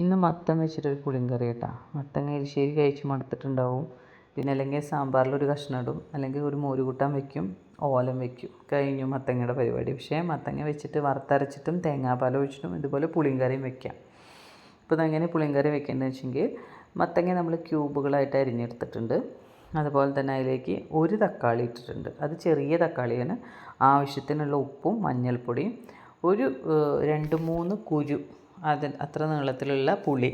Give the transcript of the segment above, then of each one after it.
ഇന്ന് മത്തൻ വെച്ചിട്ടൊരു പുളിങ്കറി കേട്ടോ. മത്തങ്ങ എരിശ്ശേരി കഴിച്ച് മടുത്തിട്ടുണ്ടാവും. പിന്നെ അല്ലെങ്കിൽ സാമ്പാറിൽ ഒരു കഷ്ണം ഇടും. അല്ലെങ്കിൽ ഒരു മോര് കൂട്ടാൻ വെക്കും. ഓലം വെക്കും. കഴിഞ്ഞു മത്തങ്ങയുടെ പരിപാടി. പക്ഷേ മത്തങ്ങ വെച്ചിട്ട് വറുത്തരച്ചിട്ടും തേങ്ങാപ്പാൽ ഒഴിച്ചിട്ടും ഇതുപോലെ പുളിങ്കറിയും വെക്കാം. ഇപ്പോൾ ഇതെങ്ങനെ പുളിങ്കറി വെക്കേണ്ടതെന്ന് വെച്ചെങ്കിൽ മത്തങ്ങ നമ്മൾ ക്യൂബുകളായിട്ട് അരിഞ്ഞെടുത്തിട്ടുണ്ട്. അതുപോലെ തന്നെ അതിലേക്ക് ഒരു തക്കാളി ഇട്ടിട്ടുണ്ട്. അത് ചെറിയ തക്കാളിയാണ്. ആവശ്യത്തിനുള്ള ഉപ്പും മഞ്ഞൾപ്പൊടിയും ഒരു രണ്ട് മൂന്ന് കുരു അത് അത്ര നീളത്തിലുള്ള പുളി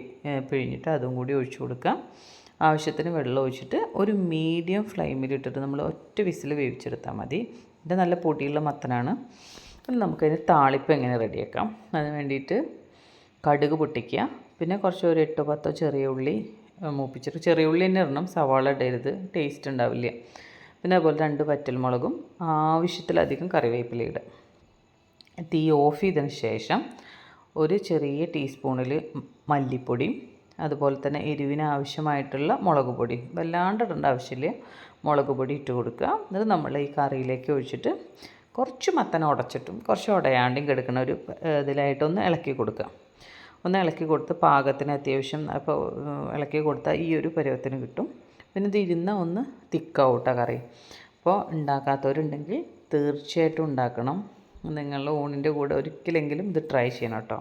പിഴിഞ്ഞിട്ട് അതും കൂടി ഒഴിച്ചു കൊടുക്കാം. ആവശ്യത്തിന് വെള്ളം ഒഴിച്ചിട്ട് ഒരു മീഡിയം ഫ്ലെയിമിൽ ഇട്ടിട്ട് നമ്മൾ ഒറ്റ വിസിൽ വേവിച്ചെടുത്താൽ മതി. ഇത് നല്ല പൊടിയുള്ള മത്തനാണ്. നമുക്കതിന് താളിപ്പ് എങ്ങനെ റെഡിയാക്കാം. അതിന് വേണ്ടിയിട്ട് കടുക് പൊട്ടിക്കുക. പിന്നെ കുറച്ച് ഒരു എട്ടോ പത്തോ ചെറിയ ഉള്ളി മൂപ്പിച്ചിട്ട് ചെറിയ ഉള്ളി തന്നെ ഇടണം. സവാള ഇടരുത്. ടേസ്റ്റ് ഉണ്ടാവില്ല. പിന്നെ അതുപോലെ രണ്ട് വറ്റൽമുളകും ആവശ്യത്തിലധികം കറിവേപ്പില ഇടുക. തീ ഓഫ് ചെയ്തതിന് ശേഷം ഒരു ചെറിയ ടീസ്പൂണിൽ മല്ലിപ്പൊടി അതുപോലെ തന്നെ എരിവിന് ആവശ്യമായിട്ടുള്ള മുളക് പൊടി. വല്ലാണ്ട് ഇടേണ്ട ആവശ്യമില്ല. മുളക് പൊടി ഇട്ട് കൊടുക്കുക. എന്നിട്ട് നമ്മൾ ഈ കറിയിലേക്ക് ഒഴിച്ചിട്ട് കുറച്ച് മത്തന ഉടച്ചിട്ടും കുറച്ച് ഉടയാണ്ടും കിടക്കുന്ന ഒരു ഇതിലായിട്ടൊന്ന് ഇളക്കി കൊടുക്കുക. ഒന്ന് ഇളക്കി കൊടുത്ത് പാകത്തിന് അത്യാവശ്യം അപ്പോൾ ഇളക്കി കൊടുത്താൽ ഈ ഒരു പരുവത്തിന് കിട്ടും. പിന്നെ ഇത് ഒന്ന് തിക്കാവും കേട്ടോ കറി. അപ്പോൾ ഉണ്ടാക്കാത്തവരുണ്ടെങ്കിൽ തീർച്ചയായിട്ടും ഉണ്ടാക്കണം. നിങ്ങളുടെ ഊണിന്റെ കൂടെ ഒരിക്കലെങ്കിലും ഇത് ട്രൈ ചെയ്യണം കേട്ടോ.